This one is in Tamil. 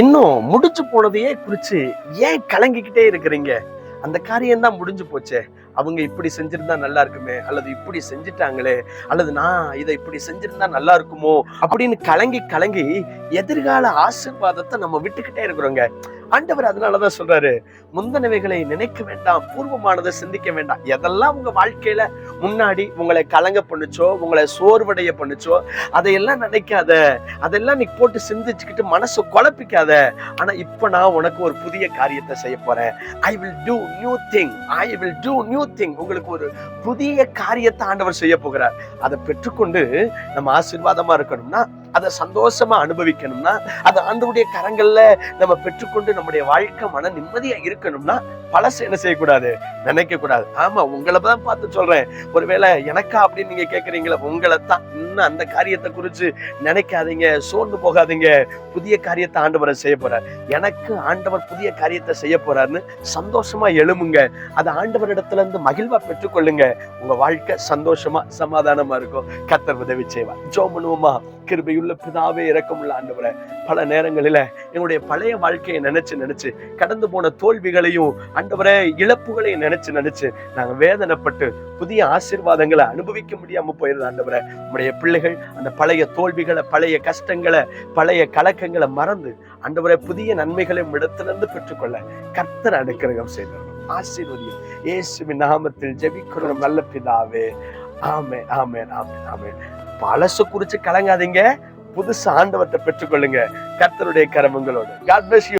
இன்னும் முடிச்சு போனதையே குறித்து ஏன் கலங்கிக்கிட்டே இருக்கிறீங்க? அந்த காரியம் தான் முடிஞ்சு போச்சே. அவங்க இப்படி செஞ்சிருந்தா நல்லா இருக்குமே அல்லது இப்படி செஞ்சுட்டாங்களே அல்லது நான் இதை இப்படி செஞ்சிருந்தா நல்லா இருக்குமோ அப்படின்னு கலங்கி கலங்கி எதிர்கால ஆசீர்வாதத்தை நம்ம விட்டுக்கிட்டே இருக்கிறோங்க. ஆண்டவர் அதனாலதான் சொல்றாரு முந்தனவைகளை நினைக்க வேண்டாம் பூர்வமானதை சிந்திக்க வேண்டாம். எதெல்லாம் உங்க வாழ்க்கையில முன்னாடி உங்களை கலங்க பண்ணுச்சோ உங்களை சோர்வடைய பண்ணுச்சோ அதையெல்லாம் நினைக்காத. அதெல்லாம் நீ போட்டு சிந்திச்சுக்கிட்டு மனசு குழப்பிக்காத. ஆனா இப்ப நான் உனக்கு ஒரு புதிய காரியத்தை செய்ய போறேன். I will do new thing I will do new thing உங்களுக்கு ஒரு புதிய காரியத்தை ஆண்டவர் செய்ய போகிறார். அதை பெற்றுக்கொண்டு நம்ம ஆசீர்வாதமா இருக்கணும்னா அதை சந்தோஷமா அனுபவிக்கணும்னா அதை ஆண்டவுடைய கரங்கள்ல நம்ம பெற்றுக்கொண்டு நம்முடைய வாழ்க்கை மன நிம்மதியா இருக்கணும்னா பழசு என்ன செய்யக்கூடாது? நினைக்க கூடாது ஆமா உங்களை தான் பார்த்து சொல்றேன். ஒருவேளை எனக்கா அப்படின்னு நீங்க கேக்குறீங்களா உங்களை தான். சொன்ன அந்த காரியத்தை குறித்து நினைக்காதீங்க சோர்ந்து போகாதீங்க. புதிய காரியத்தை ஆண்டவரை செய்ய போறார். எனக்கு ஆண்டவர் புதிய காரியத்தை செய்ய போறாருன்னு சந்தோஷமா எழுமுங்க அதை ஆண்டவரிடத்துல இருந்து மகிழ்வா பெற்றுக்கொள்ளுங்க. உங்க வாழ்க்கை சந்தோஷமா சமாதானமா இருக்கும். கத்தர் உதவி செய்வார். ஜோ பண்ணுவோமா கிருபையுள்ள பிதாவே இறக்கமுள்ள ஆண்டவரை பல நேரங்களில என்னுடைய பழைய வாழ்க்கையை நினைச்சு நினைச்சு கடந்து போன தோல்விகளையும் ஆண்டவரை இழப்புகளையும் நினைச்சு நினைச்சு நாங்க வேதனைப்பட்டு புதிய ஆசீர்வாதங்களை அனுபவிக்க முடியாம போயிருது ஆண்டவரை. நம்முடைய பிள்ளைகள் அந்த பழைய தோல்விகளை பழைய கஷ்டங்களை பழைய கலக்கங்களை மறந்து ஆண்டவரை புதிய நன்மைகளை இடத்திலிருந்து பெற்றுக்கொள்ள கர்த்தர் அனுக்கிரகம் செய்தார் ஆசீர்வதியம். இயேசுவின் நாமத்தில் ஜெபிக்கிறோம் நல்ல பிதாவே. ஆமே ஆமே ஆமே ஆமே பழசு குறிச்சு கலங்காதீங்க. புதுசு ஆண்டவத்தை பெற்றுக்கொள்ளுங்க. கர்த்தருடைய கரமங்களோடு. God plus